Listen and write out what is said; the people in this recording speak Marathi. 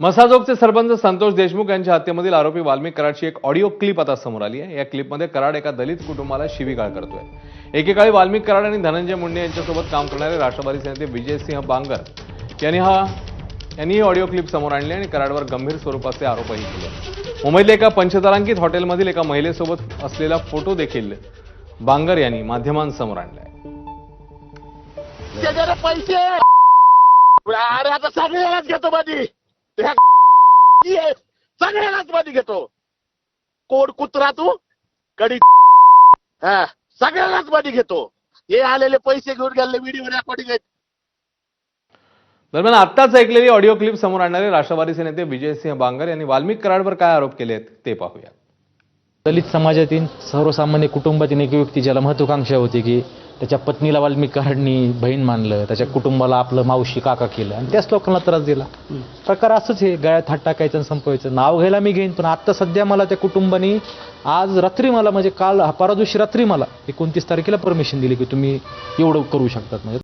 मसाजोगचे सरपंच संतोष देशमुख यांच्या हत्येमधील आरोपी वाल्मिक कराडची एक ऑडिओ क्लिप आता समोर आली आहे. या क्लिपमध्ये कराड एका दलित कुटुंबाला शिवीगाळ करतोय. एकेकाळी वाल्मिक कराड आणि धनंजय मुंडे यांच्यासोबत काम करणारे राष्ट्रवादीचे नेते विजयसिंह बांगर यांनी हा यांनी ही ऑडिओ क्लिप समोर आणली आणि कराडवर गंभीर स्वरूपाचे आरोपही केले. मुंबईतल्या एका पंचतारांकित हॉटेलमधील एका महिलेसोबत असलेला फोटो देखील बांगर यांनी माध्यमांसमोर आणलाय पैसे! ह्या सगळ्यालाच मध्ये घेतो. कोड कुत्रा तू? कडी हा सगळ्यालाच मध्ये घेतो. हे आलेले पैसे घेऊन गेले व्हिडिओ रेकॉर्डिंग आहेत. दरम्यान आत्ताच ऐकलेली ऑडिओ क्लिप समोर आणणारे राष्ट्रवादीचे नेते विजयसिंह बांगर यांनी वाल्मिक कराडवर काय आरोप केले आहेत ते पाहूया. दलित समाजातील सर्वसामान्य कुटुंबातील एक व्यक्ती ज्याला महत्वाकांक्षा होती की त्याच्या पत्नीला वाल्मिक कराडनी बहीण मानलं त्याच्या कुटुंबाला आपलं मावशी काका केलं आणि त्याच लोकांना त्रास दिला. प्रकार असंच आहे गळ्यात हात टाकायचं आणि संपवायचं. नाव घ्यायला मी घेईन पण आता सध्या मला त्या कुटुंबाने आज रात्री मला म्हणजे काल परवा दिवशी रात्री मला एकोणतीस तारखेला परमिशन दिली की तुम्ही एवढं करू शकतात. म्हणजे